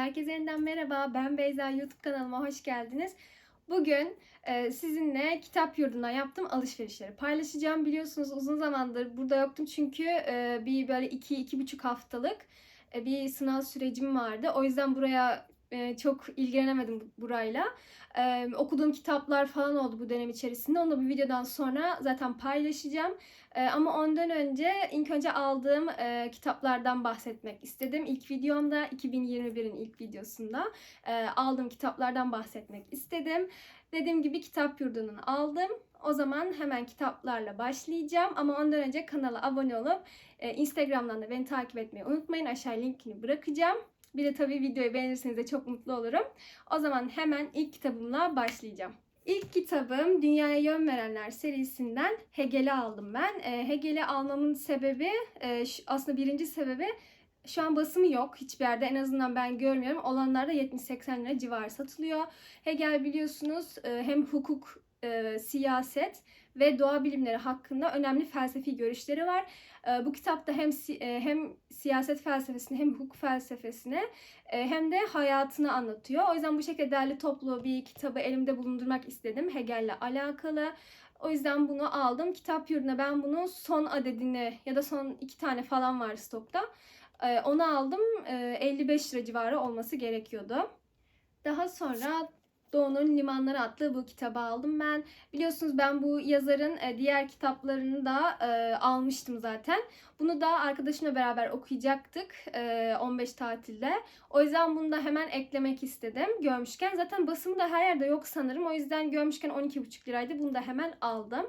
Herkese yeniden merhaba. Ben Beyza. YouTube kanalıma hoş geldiniz. Bugün e, sizinle kitap yurduna yaptığım alışverişleri paylaşacağım. Biliyorsunuz uzun zamandır burada yoktum çünkü e, bir böyle iki, iki buçuk haftalık e, bir sınav sürecim vardı. O yüzden buraya e, çok ilgilenemedim bu- burayla. E, okuduğum kitaplar falan oldu bu dönem içerisinde. Onu da bu videodan sonra zaten paylaşacağım. E, ama ondan önce ilk önce aldığım e, kitaplardan bahsetmek istedim. İlk videomda 2021'in ilk videosunda e, aldığım kitaplardan bahsetmek istedim. Dediğim gibi kitap yurdunun aldım. O zaman hemen kitaplarla başlayacağım. Ama ondan önce kanala abone olup e, Instagram'dan da beni takip etmeyi unutmayın. Aşağı linkini bırakacağım. Bir de tabii videoyu beğenirseniz de çok mutlu olurum. O zaman hemen ilk kitabımla başlayacağım. İlk kitabım Dünyaya Yön Verenler serisinden Hegel'i aldım ben. E, Hegel'i almamın sebebi e, aslında birinci sebebi şu an basımı yok hiçbir yerde en azından ben görmüyorum. Olanlar da 70-80 lira civarı satılıyor. Hegel biliyorsunuz e, hem hukuk, e, siyaset ve doğa bilimleri hakkında önemli felsefi görüşleri var. E, Bu kitapta hem si- e, hem siyaset felsefesini hem hukuk felsefesini e, hem de hayatını anlatıyor. O yüzden bu şekilde derli toplu bir kitabı elimde bulundurmak istedim Hegel'le alakalı. O yüzden bunu aldım. Kitap yurduna ben bunu son adedini ya da son iki tane falan var stokta. Ee, Onu aldım. Ee, 55 lira civarı olması gerekiyordu. Daha sonra Doğu'nun Limanları adlı bu kitabı aldım ben. Biliyorsunuz ben bu yazarın e, diğer kitaplarını da e, almıştım zaten. Bunu da arkadaşımla beraber okuyacaktık e, 15 tatilde. O yüzden bunu da hemen eklemek istedim görmüşken. Zaten basımı da her yerde yok sanırım. O yüzden görmüşken 12,5 liraydı. Bunu da hemen aldım.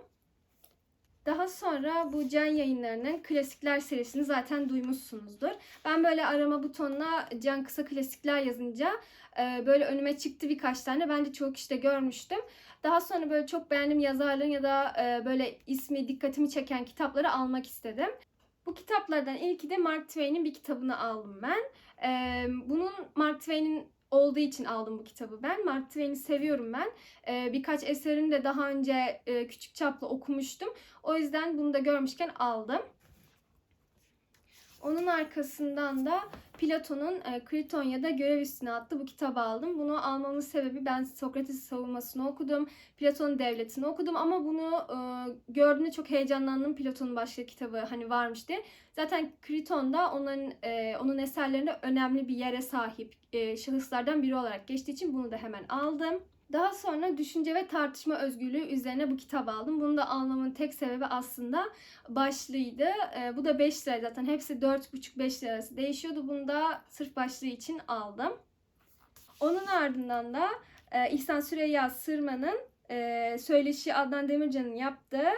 Daha sonra bu Can Yayınları'nın klasikler serisini zaten duymuşsunuzdur. Ben böyle arama butonuna Can Kısa Klasikler yazınca e, böyle önüme çıktı birkaç tane. Ben de çok işte görmüştüm. Daha sonra böyle çok beğendiğim yazarların ya da e, böyle ismi dikkatimi çeken kitapları almak istedim. Bu kitaplardan ilki de Mark Twain'in bir kitabını aldım ben. E, bunun Mark Twain'in olduğu için aldım bu kitabı ben. Mark Twain'i seviyorum ben. E, birkaç eserini de daha önce e, küçük çaplı okumuştum. O yüzden bunu da görmüşken aldım. Onun arkasından da Platon'un e, Kritonya'da Görev Üstüne adlı bu kitabı aldım. Bunu almamın sebebi ben Sokrates savunmasını okudum. Platon'un Devleti'ni okudum ama bunu e, gördüğümde çok heyecanlandım. Platon'un başka kitabı hani varmış diye. Zaten Kriton da onun, e, onun eserlerinde önemli bir yere sahip e, şahıslardan biri olarak geçtiği için bunu da hemen aldım. Daha sonra düşünce ve tartışma özgürlüğü üzerine bu kitabı aldım. Bunu da almamın tek sebebi aslında başlığıydı. Ee, bu da 5 lira zaten. Hepsi 4,5-5 lira arası değişiyordu. Bunu da sırf başlığı için aldım. Onun ardından da e, İhsan Süreyya Sırma'nın e, Söyleşi Adnan Demircan'ın yaptığı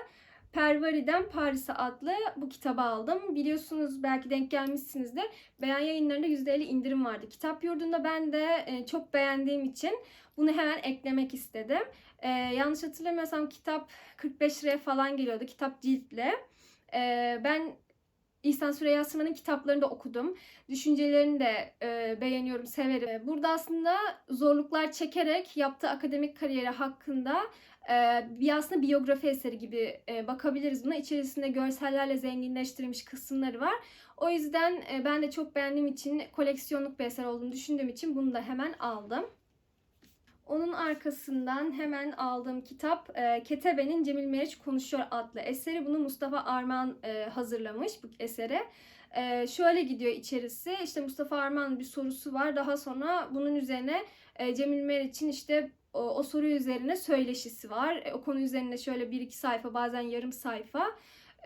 Pervari'den Paris'e adlı bu kitabı aldım. Biliyorsunuz belki denk gelmişsinizdir. Beyan yayınlarında %50 indirim vardı. Kitap yurdunda ben de e, çok beğendiğim için bunu hemen eklemek istedim. Ee, yanlış hatırlamıyorsam kitap 45 liraya falan geliyordu. Kitap ciltle. Ee, ben İhsan Süreyya Sırman'ın kitaplarını da okudum. Düşüncelerini de e, beğeniyorum, severim. Ee, Burada aslında zorluklar çekerek yaptığı akademik kariyeri hakkında e, bir aslında biyografi eseri gibi e, bakabiliriz buna. İçerisinde görsellerle zenginleştirilmiş kısımları var. O yüzden e, ben de çok beğendiğim için koleksiyonluk bir eser olduğunu düşündüğüm için bunu da hemen aldım. Onun arkasından hemen aldığım kitap e, Ketebe'nin Cemil Meriç Konuşuyor adlı eseri. Bunu Mustafa Arman e, hazırlamış bu eseri. E, şöyle gidiyor içerisi. İşte Mustafa Arman bir sorusu var. Daha sonra bunun üzerine e, Cemil Meriç'in işte o, o soru üzerine söyleşisi var. E, o konu üzerine şöyle bir iki sayfa bazen yarım sayfa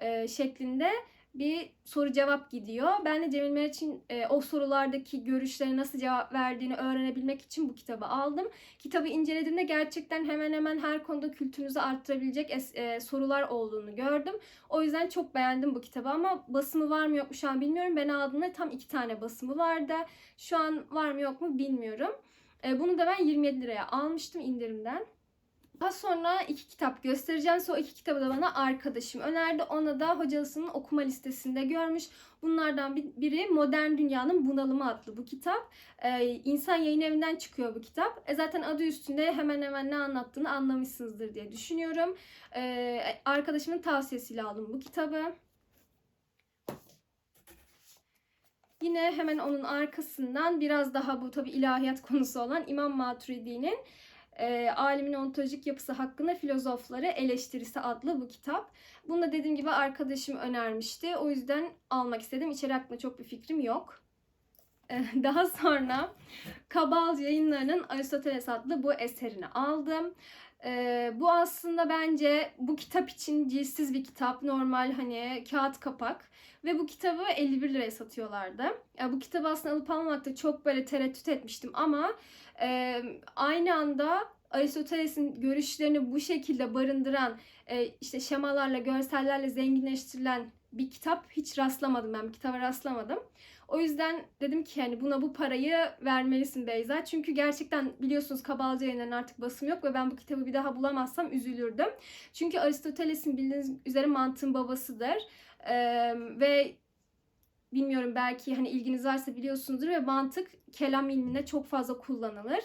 e, şeklinde bir soru cevap gidiyor. Ben de Cemil Meriç'in e, o sorulardaki görüşlerine nasıl cevap verdiğini öğrenebilmek için bu kitabı aldım. Kitabı incelediğimde gerçekten hemen hemen her konuda kültürünüzü arttırabilecek es- e, sorular olduğunu gördüm. O yüzden çok beğendim bu kitabı ama basımı var mı yok mu şu an bilmiyorum. Ben aldığımda tam iki tane basımı vardı. Şu an var mı yok mu bilmiyorum. E, bunu da ben 27 liraya almıştım indirimden. Daha sonra iki kitap göstereceğim. O iki kitabı da bana arkadaşım önerdi. Ona da hocasının okuma listesinde görmüş. Bunlardan bir- biri Modern Dünyanın Bunalımı adlı bu kitap. Ee, İnsan Yayın Evi'nden çıkıyor bu kitap. E zaten adı üstünde hemen hemen ne anlattığını anlamışsınızdır diye düşünüyorum. Ee, arkadaşımın tavsiyesiyle aldım bu kitabı. Yine hemen onun arkasından biraz daha bu tabi ilahiyat konusu olan İmam Maturidi'nin e, Alimin Ontolojik Yapısı Hakkında Filozofları Eleştirisi adlı bu kitap. Bunu da dediğim gibi arkadaşım önermişti. O yüzden almak istedim. İçeri hakkında çok bir fikrim yok. E, daha sonra Kabal yayınlarının Aristoteles adlı bu eserini aldım. E, bu aslında bence bu kitap için cilsiz bir kitap. Normal hani kağıt kapak. Ve bu kitabı 51 liraya satıyorlardı. Ya bu kitabı aslında alıp almamakta çok böyle tereddüt etmiştim ama e, aynı anda Aristoteles'in görüşlerini bu şekilde barındıran e, işte şemalarla, görsellerle zenginleştirilen bir kitap hiç rastlamadım ben. Bir kitaba rastlamadım. O yüzden dedim ki hani buna bu parayı vermelisin Beyza. Çünkü gerçekten biliyorsunuz Kabalcı yayınlarının artık basım yok ve ben bu kitabı bir daha bulamazsam üzülürdüm. Çünkü Aristoteles'in bildiğiniz üzere mantığın babasıdır. Ee, ve bilmiyorum belki hani ilginiz varsa biliyorsunuzdur ve mantık kelam ilminde çok fazla kullanılır.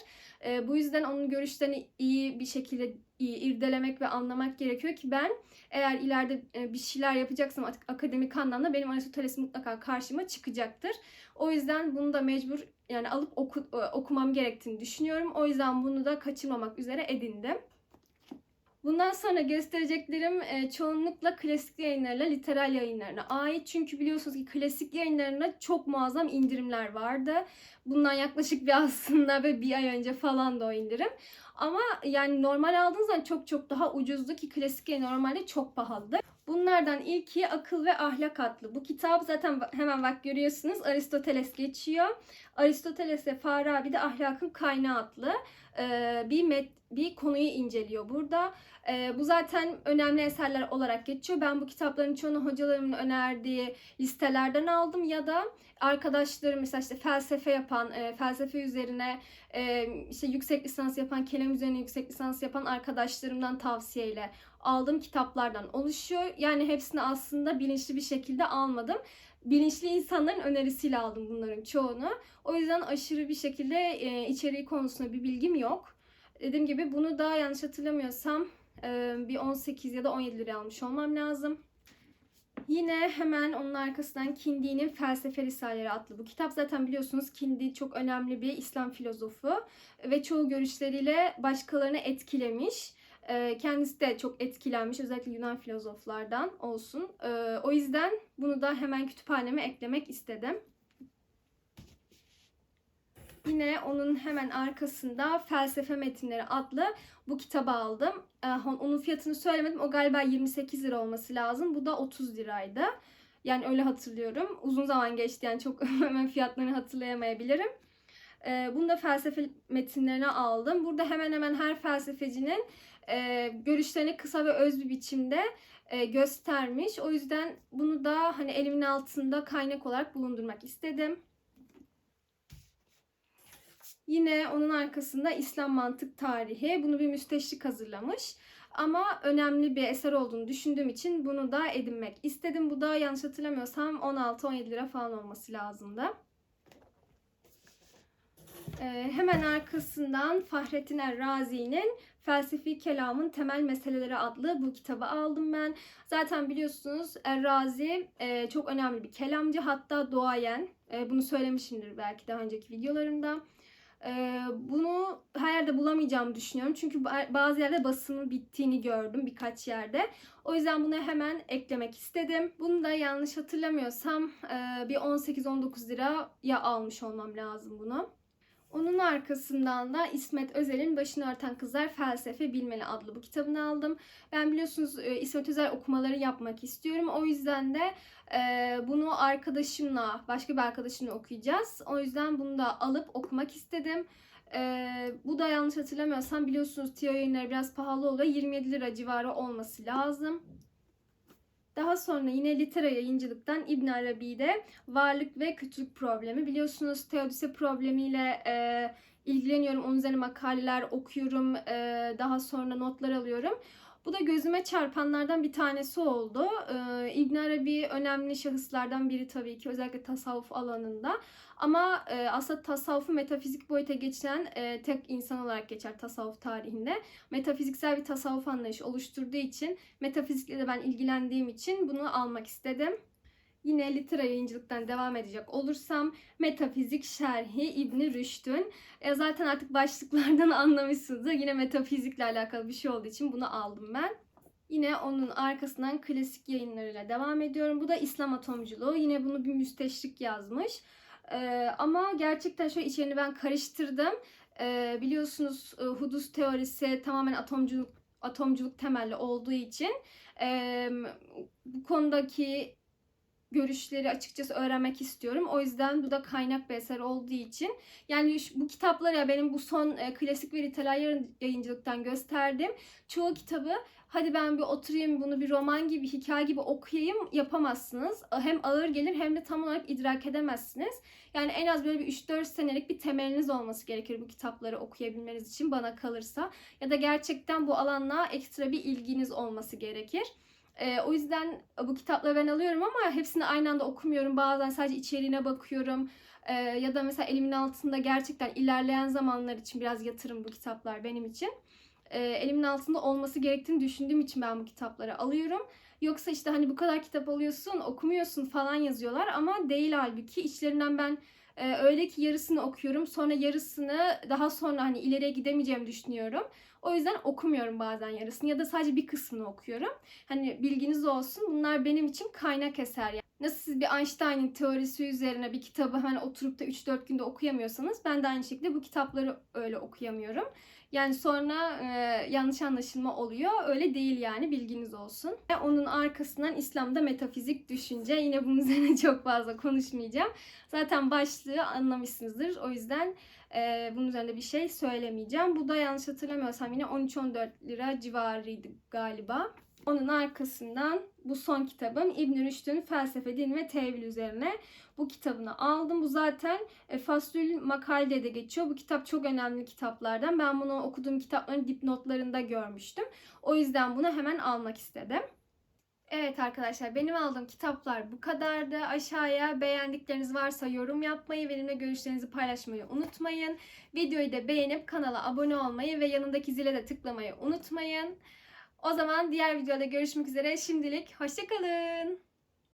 Ee, bu yüzden onun görüşlerini iyi bir şekilde iyi irdelemek ve anlamak gerekiyor ki ben eğer ileride e, bir şeyler yapacaksam ak- akademik anlamda benim Aristoteles mutlaka karşıma çıkacaktır. O yüzden bunu da mecbur yani alıp oku- e, okumam gerektiğini düşünüyorum. O yüzden bunu da kaçırmamak üzere edindim. Bundan sonra göstereceklerim e, çoğunlukla klasik yayınlarla literal yayınlarına ait. Çünkü biliyorsunuz ki klasik yayınlarına çok muazzam indirimler vardı. Bundan yaklaşık bir aslında ve bir ay önce falan da o indirim. Ama yani normal aldığınız zaman çok çok daha ucuzdu ki klasik normalde çok pahalıdı. Bunlardan ilki Akıl ve Ahlak adlı. Bu kitap zaten hemen bak görüyorsunuz Aristoteles geçiyor. Aristoteles ve Farabi de Ahlakın Kaynağı adlı e, bir met, bir konuyu inceliyor burada. E, bu zaten önemli eserler olarak geçiyor. Ben bu kitapların çoğunu hocalarımın önerdiği listelerden aldım ya da arkadaşlarım mesela işte felsefe yapan, e, felsefe üzerine e, işte yüksek lisans yapan, kelam üzerine yüksek lisans yapan arkadaşlarımdan tavsiyeyle aldığım kitaplardan oluşuyor. Yani hepsini aslında bilinçli bir şekilde almadım. Bilinçli insanların önerisiyle aldım bunların çoğunu. O yüzden aşırı bir şekilde e, içeriği konusunda bir bilgim yok. Dediğim gibi bunu da yanlış hatırlamıyorsam e, bir 18 ya da 17 liraya almış olmam lazım. Yine hemen onun arkasından Kindi'nin Felsefe Risaleleri adlı bu kitap. Zaten biliyorsunuz Kindi çok önemli bir İslam filozofu ve çoğu görüşleriyle başkalarını etkilemiş. Ee, kendisi de çok etkilenmiş özellikle Yunan filozoflardan olsun. Ee, o yüzden bunu da hemen kütüphaneme eklemek istedim. Yine onun hemen arkasında Felsefe Metinleri adlı bu kitabı aldım. Ee, onun fiyatını söylemedim. O galiba 28 lira olması lazım. Bu da 30 liraydı. Yani öyle hatırlıyorum. Uzun zaman geçti yani çok hemen fiyatlarını hatırlayamayabilirim. Ee, bunu da felsefe metinlerine aldım. Burada hemen hemen her felsefecinin e, görüşlerini kısa ve öz bir biçimde göstermiş. O yüzden bunu da hani elimin altında kaynak olarak bulundurmak istedim. Yine onun arkasında İslam mantık tarihi. Bunu bir müsteşrik hazırlamış. Ama önemli bir eser olduğunu düşündüğüm için bunu da edinmek istedim. Bu da yanlış hatırlamıyorsam 16-17 lira falan olması lazımdı. Ee, hemen arkasından Fahrettin Errazi'nin Felsefi Kelamın Temel Meseleleri adlı bu kitabı aldım ben. Zaten biliyorsunuz Errazi e, çok önemli bir kelamcı hatta doğayen. E, bunu söylemişimdir belki daha önceki videolarımda. E, bunu her yerde bulamayacağımı düşünüyorum. Çünkü bazı yerde basımın bittiğini gördüm birkaç yerde. O yüzden bunu hemen eklemek istedim. Bunu da yanlış hatırlamıyorsam e, bir 18-19 liraya almış olmam lazım bunu. Onun arkasından da İsmet Özel'in Başını Örten Kızlar Felsefe Bilmeli adlı bu kitabını aldım. Ben biliyorsunuz e, İsmet Özel okumaları yapmak istiyorum. O yüzden de e, bunu arkadaşımla, başka bir arkadaşımla okuyacağız. O yüzden bunu da alıp okumak istedim. E, bu da yanlış hatırlamıyorsam biliyorsunuz Tiyo yayınları biraz pahalı oluyor. 27 lira civarı olması lazım. Daha sonra yine litera yayıncılıktan İbn Arabi'de varlık ve kötülük problemi. Biliyorsunuz teodise problemiyle e, ilgileniyorum. Onun üzerine makaleler okuyorum. E, daha sonra notlar alıyorum. Bu da gözüme çarpanlardan bir tanesi oldu. Ee, İbn Arabi önemli şahıslardan biri tabii ki özellikle tasavvuf alanında. Ama e, aslında tasavvufu metafizik boyuta geçiren e, tek insan olarak geçer tasavvuf tarihinde. Metafiziksel bir tasavvuf anlayışı oluşturduğu için metafizikle de ben ilgilendiğim için bunu almak istedim. Yine litera yayıncılıktan devam edecek olursam Metafizik Şerhi İbni Rüşd'ün. E, zaten artık başlıklardan anlamışsınızdır. Yine metafizikle alakalı bir şey olduğu için bunu aldım ben. Yine onun arkasından klasik yayınlarıyla devam ediyorum. Bu da İslam atomculuğu. Yine bunu bir müsteşrik yazmış. Ee, ama gerçekten şöyle içeriğini ben karıştırdım. Ee, biliyorsunuz e, hudus teorisi tamamen atomculuk atomculuk temelli olduğu için e, bu konudaki görüşleri açıkçası öğrenmek istiyorum. O yüzden bu da kaynak bir eser olduğu için. Yani bu kitaplar ya benim bu son e, klasik ve literal yayıncılıktan gösterdiğim çoğu kitabı hadi ben bir oturayım bunu bir roman gibi, hikaye gibi okuyayım yapamazsınız. Hem ağır gelir hem de tam olarak idrak edemezsiniz. Yani en az böyle bir 3-4 senelik bir temeliniz olması gerekir bu kitapları okuyabilmeniz için bana kalırsa. Ya da gerçekten bu alanla ekstra bir ilginiz olması gerekir. Ee, o yüzden bu kitapları ben alıyorum ama hepsini aynı anda okumuyorum. Bazen sadece içeriğine bakıyorum. Ee, ya da mesela elimin altında gerçekten ilerleyen zamanlar için biraz yatırım bu kitaplar benim için. Ee, elimin altında olması gerektiğini düşündüğüm için ben bu kitapları alıyorum. Yoksa işte hani bu kadar kitap alıyorsun, okumuyorsun falan yazıyorlar ama değil halbuki. İçlerinden ben e, öyle ki yarısını okuyorum. Sonra yarısını daha sonra hani ileriye gidemeyeceğimi düşünüyorum. O yüzden okumuyorum bazen yarısını ya da sadece bir kısmını okuyorum. Hani bilginiz olsun bunlar benim için kaynak eser. Yani nasıl siz bir Einstein'in teorisi üzerine bir kitabı hemen oturup da 3-4 günde okuyamıyorsanız ben de aynı şekilde bu kitapları öyle okuyamıyorum. Yani sonra e, yanlış anlaşılma oluyor. Öyle değil yani bilginiz olsun. Ve onun arkasından İslam'da metafizik düşünce. Yine bunun üzerine çok fazla konuşmayacağım. Zaten başlığı anlamışsınızdır. O yüzden e, bunun üzerinde bir şey söylemeyeceğim. Bu da yanlış hatırlamıyorsam yine 13-14 lira civarıydı galiba. Onun arkasından bu son kitabım İbn Rüşd'ün Felsefe, Din ve Tevil üzerine bu kitabını aldım. Bu zaten e, Faslül Makal'de de geçiyor. Bu kitap çok önemli kitaplardan. Ben bunu okuduğum kitapların dipnotlarında görmüştüm. O yüzden bunu hemen almak istedim. Evet arkadaşlar benim aldığım kitaplar bu kadardı. Aşağıya beğendikleriniz varsa yorum yapmayı, benimle görüşlerinizi paylaşmayı unutmayın. Videoyu da beğenip kanala abone olmayı ve yanındaki zile de tıklamayı unutmayın. O zaman diğer videoda görüşmek üzere. Şimdilik hoşçakalın.